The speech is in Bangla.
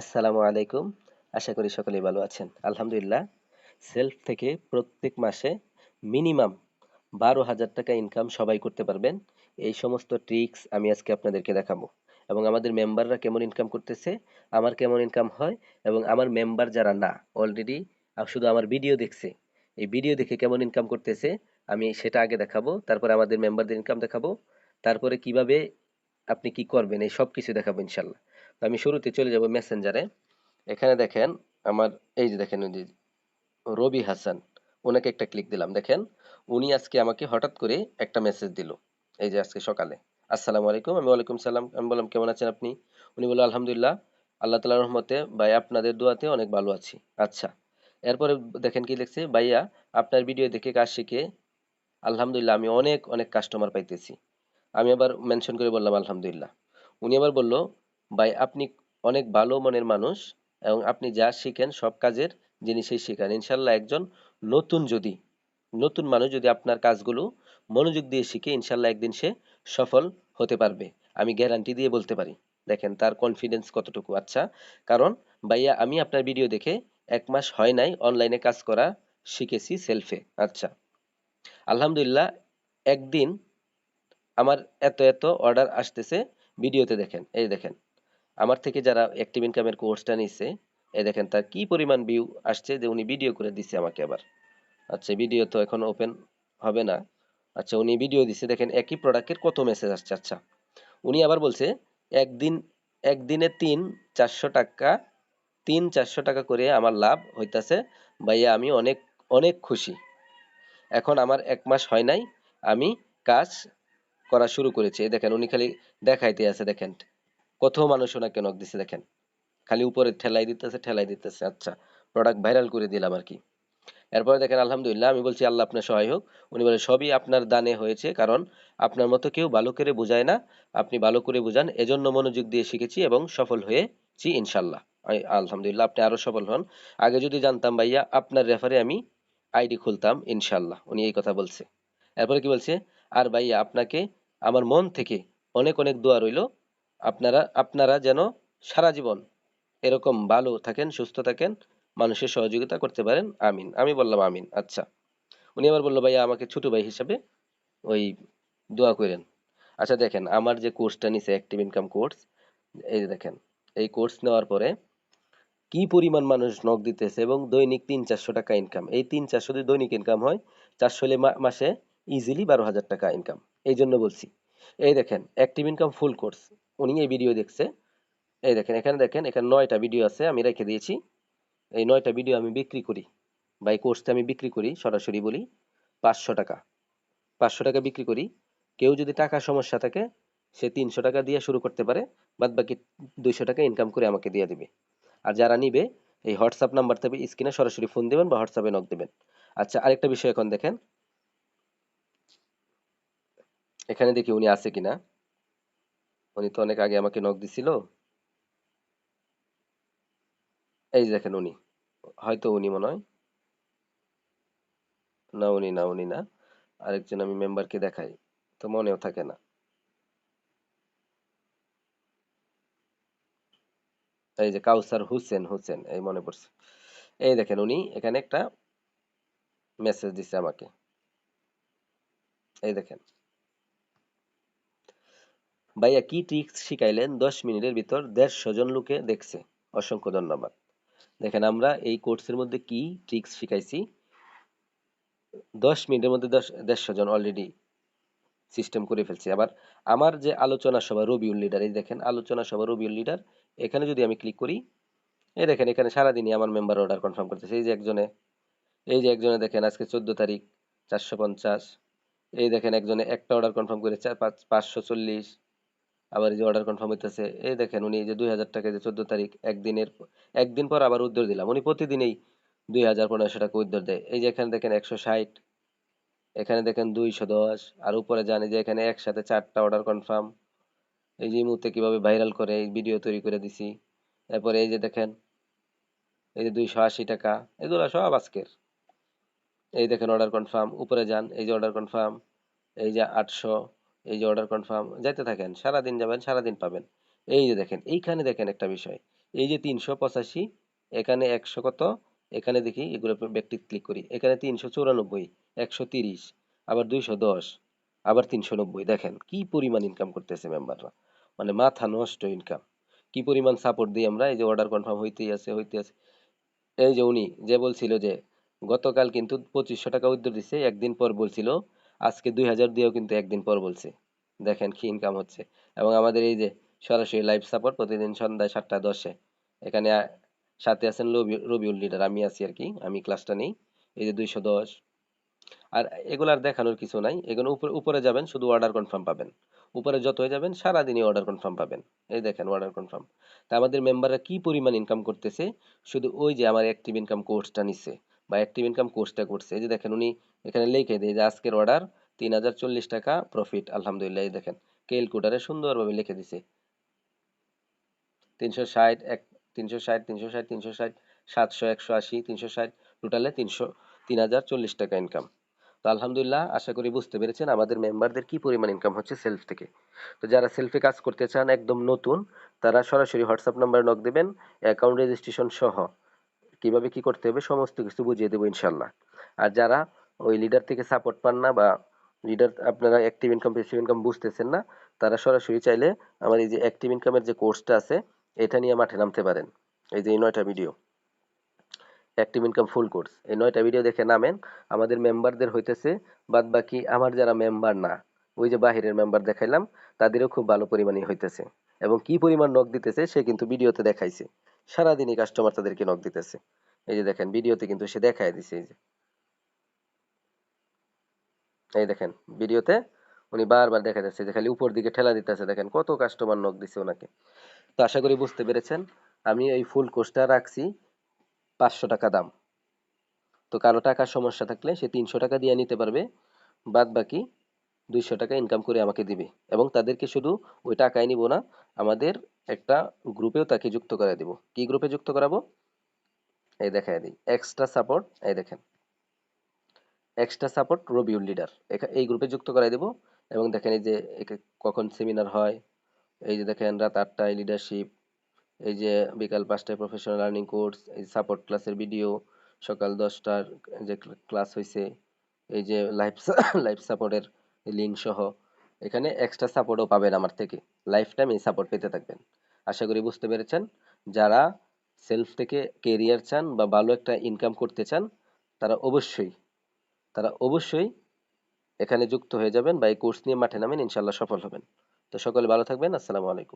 আসসালামু আলাইকুম। আশা করি সকলেই ভালো আছেন। আলহামদুলিল্লাহ সেলফ থেকে প্রত্যেক মাসে মিনিমাম বারো হাজার টাকা ইনকাম সবাই করতে পারবেন। এই সমস্ত ট্রিক্স আমি আজকে আপনাদেরকে দেখাবো। এবং আমাদের মেম্বাররা কেমন ইনকাম করতেছে, আমার কেমন ইনকাম হয়, এবং আমার মেম্বার যারা না অলরেডি শুধু আমার ভিডিও দেখছে, এই ভিডিও দেখে কেমন ইনকাম করতেছে, আমি সেটা আগে দেখাবো, তারপরে আমাদের মেম্বারদের ইনকাম দেখাবো, তারপরে কীভাবে আপনি কি করবেন, এই সব কিছু দেখাবো ইনশাল্লাহ। আমি শুরুতে চলে যাব মেসেঞ্জারে এখানে দেখেন আমার, এই যে দেখেন যে রবি হাসান, ওনাকে একটা ক্লিক দিলাম। দেখেন উনি আজকে আমাকে হঠাৎ করে একটা মেসেজ দিল, এই যে আজকে সকালে। আসসালামু আলাইকুম, আমি ওয়ালাইকুম সালাম, আমি বললাম, কেমন আছেন আপনি? উনি বলল, আলহামদুলিল্লাহ, আল্লাহ তালা রহমতে, ভাই আপনাদের দোয়াতে অনেক ভালো আছি। আচ্ছা এরপরে দেখেন কি লিখছে, ভাইয়া, আপনার ভিডিও দেখে কাজ শিখে, আলহামদুলিল্লাহ, আমি অনেক অনেক কাস্টমার পাইতেছি। আমি আবার মেনশন করে বললাম, আলহামদুলিল্লাহ। উনি আবার বলল ভাই, আপনি অনেক ভালো মনের মানুষ এবং আপনি যা শিখেন, সব কাজের জিনিসই শিখান। ইনশাল্লাহ একজন নতুন যদি, নতুন মানুষ যদি আপনার কাজগুলো মনোযোগ দিয়ে শিখে, ইনশাল্লাহ একদিন সে সফল হতে পারবে। আমি গ্যারান্টি দিয়ে বলতে পারি। দেখেন, তার কনফিডেন্স কতটুকু? আচ্ছা কারণ ভাইয়া, আমি আপনার ভিডিও দেখে এক মাস হয় নাই অনলাইনে কাজ করা শিখেছি সেলফে আচ্ছা আলহামদুলিল্লাহ একদিন আমার এত এত অর্ডার আসতেছে ভিডিওতে দেখেন। এই দেখেন আমার থেকে যারা অ্যাক্টিভ ইনকামের কোর্সটা নিচ্ছে এ দেখেন তার কি পরিমাণ ভিউ আসছে যে উনি ভিডিও করে দিচ্ছে আমাকে আবার। আচ্ছা ভিডিও তো এখন ওপেন হবে না। আচ্ছা উনি ভিডিও দিচ্ছে দেখেন একই প্রোডাক্টের কত মেসেজ আসছে। আচ্ছা উনি আবার বলছে, একদিন, একদিনে তিন চারশো টাকা, তিন চারশো টাকা করে আমার লাভ হইতাছে। ভাইয়া, আমি অনেক অনেক খুশি। এখন আমার এক মাস হয় নাই, আমি কাজ করা শুরু করেছি। দেখেন, উনি খালি দেখাইতে আছে, দেখেন। কত মানুষ ওনাকে নক দিছে, দেখেন। খালি উপরে ঠেলাই দিতেছে ঠেলাই দিতেছে। আচ্ছা প্রোডাক্ট ভাইরাল করে দিলাম আর কি। এরপরে দেখেন, আলহামদুলিল্লাহ, আমি বলছি, আল্লাহ আপনার সহায় হোক। উনি বলে, সবই আপনার দানে হয়েছে, কারণ আপনার মতো কেউ ভালো করে বোঝায় না। আপনি ভালো করে বোঝান, এজন্য মনোযোগ দিয়ে শিখেছি এবং সফল হয়েছি ইনশাল্লাহ আলহামদুলিল্লাহ, আপনি আরও সফল হন। আগে যদি জানতাম, ভাইয়া, আপনার রেফারে আমি আইডি খুলতাম ইনশাল্লাহ উনি এই কথা বলছে। এরপরে কি বলছে, আর ভাইয়া, আপনাকে আমার মন থেকে অনেক অনেক দোয়া রইল আপনারা আপনারা যেন সারা জীবন এরকম ভালো থাকেন, সুস্থ থাকেন, মানুষের সহযোগিতা করতে পারেন। আমিন। আমি বললাম আমিন। আচ্ছা। উনি আবার বলল, ভাইয়া, আমাকে ছোট ভাই হিসাবে ওই দোয়া করেন। আচ্ছা দেখেন, আমার যে কোর্সটা নিছে অ্যাক্টিভ ইনকাম কোর্স, এই যে দেখেন, এই কোর্স নেওয়ার পরে কি পরিমাণ মানুষ নক দিতেছে এবং দৈনিক তিন চারশো টাকা ইনকাম এই তিন চারশো যদি দৈনিক ইনকাম হয়, চারশো হলে মাসে ইজিলি বারো হাজার টাকা ইনকাম এই জন্য বলছি। এই দেখেন অ্যাক্টিভ ইনকাম ফুল কোর্স উনি এই ভিডিও দেখছে। এই দেখেন, এখানে দেখেন, এখানে নয়টা ভিডিও আছে, আমি রেখে দিয়েছি। এই নয়টা ভিডিও আমি বিক্রি করি। বা এই কোর্সটা আমি বিক্রি করি, সরাসরি বলি, পাঁচশো টাকা। পাঁচশো টাকা বিক্রি করি। কেউ যদি টাকা সমস্যা থাকে, সে তিনশো টাকা দিয়ে শুরু করতে পারে বাদ বাকি দুইশো টাকা ইনকাম করে আমাকে দিয়ে দিবে। আর যারা নিবে, এই হোয়াটসঅ্যাপ নাম্বার থেকে স্ক্রিনে সরাসরি ফোন দেবেন বা হোয়াটসঅ্যাপে নক দেবেন। আচ্ছা আরেকটা বিষয় এখন দেখেন। এখানে দেখি উনি আছে কিনা। উনি তো অনেক আগে আমাকে নক দিছিল। এই দেখেন উনি। হয়তো উনি মনে হয়। না, উনি না উনি না। আরেকজন আমি মেম্বারকে দেখাই। তো মনেও থাকে না। এই যে কাউসার হুসেন হুসেন, এই মনে পড়ছে। এই দেখেন উনি এখানে একটা মেসেজ দিছে আমাকে। এই দেখেন। ভাইয়া কি ট্রিক্স শিখাইলেন দশ মিনিটের ভিতর দেড়শো জন লোকে দেখছে? অসংখ্য ধন্যবাদ। দেখেন আমরা এই কোর্সের মধ্যে কি ট্রিক্স শিখাইছি দশ মিনিটের মধ্যে দশ, দেড়শো জন অলরেডি সিস্টেম করে ফেলছি। আবার আমার যে আলোচনা সভা, রবিউল লিডার এই দেখেন আলোচনা সভা, রবিউল লিডার এখানে যদি আমি ক্লিক করি, এই দেখেন এখানে সারাদিনই আমার মেম্বার অর্ডার কনফার্ম করতেছে। এই যে একজনে, এই যে একজনে দেখেন আজকে চোদ্দ তারিখ, চারশো পঞ্চাশ। এই দেখেন একজনে একটা অর্ডার কনফার্ম করে পাঁচশো চল্লিশ। আবার এই যে অর্ডার কনফার্ম হইতেছে এই দেখেন উনি যে দুই হাজার টাকা যে চোদ্দ তারিখ একদিনের একদিন পর আবার উদ্যোগ দিলাম উনি প্রতিদিনই দুই হাজার পনেরোশো টাকা উদ্যোগ দেয় এই যে এখানে দেখেন একশো ষাট এখানে দেখেন দুইশো দশ আর উপরে জানি যে এখানে একসাথে চারটা অর্ডার কনফার্ম এই যে মুহূর্তে কীভাবে ভাইরাল করে এই ভিডিও তৈরি করে দিছি এরপরে এই যে দেখেন এই যে দুইশো আশি টাকা এগুলো সব আজকের এই দেখেন অর্ডার কনফার্ম উপরে যান এই যে অর্ডার কনফার্ম এই যে আটশো এই যে অর্ডার কনফার্ম যাইতে থাকেন, সারাদিন যাবেন, সারাদিন পাবেন। এই যে দেখেন, এইখানে দেখেন একটা বিষয়। এই যে তিনশো পঁচাশি, এখানে একশো কত? এখানে দেখি, এগুলো ব্যক্তি ক্লিক করি। এখানে তিনশো চুরানব্বই, একশো তিরিশ, আবার দুইশো দশ, আবার তিনশো নব্বই। দেখেন, কি পরিমাণ ইনকাম করতেছে মেম্বাররা মানে মাথা নষ্ট ইনকাম কি পরিমাণ সাপোর্ট দিই আমরা? এই যে অর্ডার কনফার্ম হইতেই আছে হইতে আছে। এই যে উনি, যে বলছিল যে, গতকাল কিন্তু পঁচিশশো টাকা উদ্যোগ দিছে, একদিন পর বলছিল আজকে দুই হাজার দিয়েও কিন্তু একদিন পর বলছে। দেখেন কি ইনকাম হচ্ছে। এবং আমাদের এই যে সরাসরি লাইভ সাপোর্ট প্রতিদিন সন্ধ্যায় সাতটা দশে। এখানে সাথে আছেন রবিউল লিডার আমি আছি আর কি, আমি ক্লাসটা নেই। এই যে দুইশো দশ। আর এগুলার দেখানোর কিছু নাই। এগুলো উপরে উপরে যাবেন, শুধু অর্ডার কনফার্ম পাবেন। উপরে যত হয়ে যাবেন, সারাদিনই অর্ডার কনফার্ম পাবেন। এই দেখেন অর্ডার কনফার্ম তা আমাদের মেম্বাররা কি পরিমাণ ইনকাম করতেছে? শুধু ওই যে আমার অ্যাক্টিভ ইনকাম কোর্সটা নিচ্ছে বা অ্যাক্টিভ ইনকাম কোর্সটা করছে। এই যে দেখেন উনি এখানে লিখে দেয় যে আজকের অর্ডার তিন হাজার চল্লিশ টাকা প্রফিট আলহামদুলিল্লাহ, এই দেখেন ক্যালকুলেটারে সুন্দরভাবে লিখে দিছে। তিনশো ষাট, এক, তিনশো ষাট তিনশো ষাট তিনশো ষাট, সাতশো, একশো আশি, তিনশো ষাট টোটালে তিনশো, তিন হাজার চল্লিশ টাকা ইনকাম তো আলহামদুলিল্লাহ, আশা করি বুঝতে পেরেছেন আমাদের মেম্বারদের কি পরিমাণ ইনকাম হচ্ছে সেলফ থেকে। তো যারা সেলফে কাজ করতে চান একদম নতুন, তারা সরাসরি হোয়াটসঅ্যাপ নাম্বারে নক দেবেন অ্যাকাউন্ট রেজিস্ট্রেশন সহ। কীভাবে কি করতে হবে সমস্ত কিছু বুঝিয়ে দেবো ইনশাল্লাহ। আর যারা ওই লিডার থেকে সাপোর্ট পান না বা লিডার আপনারা অ্যাক্টিভ ইনকাম প্যাসিভ ইনকাম বুঝতেছেন না, তারা সরাসরি চাইলে আমার এই যে অ্যাক্টিভ ইনকামের যে কোর্সটা আছে, এটা নিয়ে মাঠে নামতে পারেন। এই যে এই নয়টা video active income full course এই নয়টা ভিডিও দেখে নামেন, আমাদের মেম্বারদের হইতেছে, বাদ বাকি আমার যারা মেম্বার না, ওই যে বাহিরের মেম্বার দেখাইলাম, তাদেরও খুব ভালো পরিমাণে হইতেছে। এবং কি পরিমাণ নক দিতেছে, সে কিন্তু ভিডিওতে দেখাইছে। সারাদিনই কাস্টমার তাদেরকে নক দিতেছে। এই যে দেখেন, ভিডিওতে কিন্তু সে দেখায় দিছে, এই যে। এই দেখেন, ভিডিওতে উনি বারবার দেখা যাচ্ছে যে খালি উপর দিকে ঠেলা দিতেছে, দেখেন কত কাস্টমার নক দিছে ওনাকে তো আশা করি বুঝতে পেরেছেন, আমি এই ফুল কোর্সটা রাখছি পাঁচশো টাকা দাম। তো কারও টাকার সমস্যা থাকলে সে তিনশো টাকা দিয়ে নিতে পারবে বাদ বাকি দুইশো টাকা ইনকাম করে আমাকে দিবে। এবং তাদেরকে শুধু ওই টাকায় নিব না, আমাদের একটা গ্রুপেও তাকে যুক্ত করে দিব। কি গ্রুপে যুক্ত করাবো? এই দেখায় দিই। এক্সট্রা সাপোর্ট এই দেখেন। এক্সট্রা সাপোর্ট রবিউল লিডার এই গ্রুপে যুক্ত করাই দেব এবং দেখেন এই যে কখন সেমিনার হয়, এই যে দেখেন রাত আটটায় লিডারশিপ এই যে বিকাল পাঁচটায় প্রফেশনাল লার্নিং কোর্স এই সাপোর্ট ক্লাসের ভিডিও সকাল দশটার যে ক্লাস হয়েছে এই যে লাইফ লাইফ সাপোর্টের লিঙ্ক সহ এখানে এক্সট্রা সাপোর্টও পাবেন আমার থেকে। লাইফ টাইম এই সাপোর্ট পেতে থাকবেন। আশা করি বুঝতে পেরেছেন। যারা সেলফ থেকে কেরিয়ার চান বা ভালো একটা ইনকাম করতে চান, তারা অবশ্যই তারা অবশ্যই এখানে যুক্ত হয়ে যাবেন বা এই কোর্স নিয়ে মাঠে নামেন ইনশাল্লাহ সফল হবেন। তো সকলে ভালো থাকবেন, আসসালামু আলাইকুম।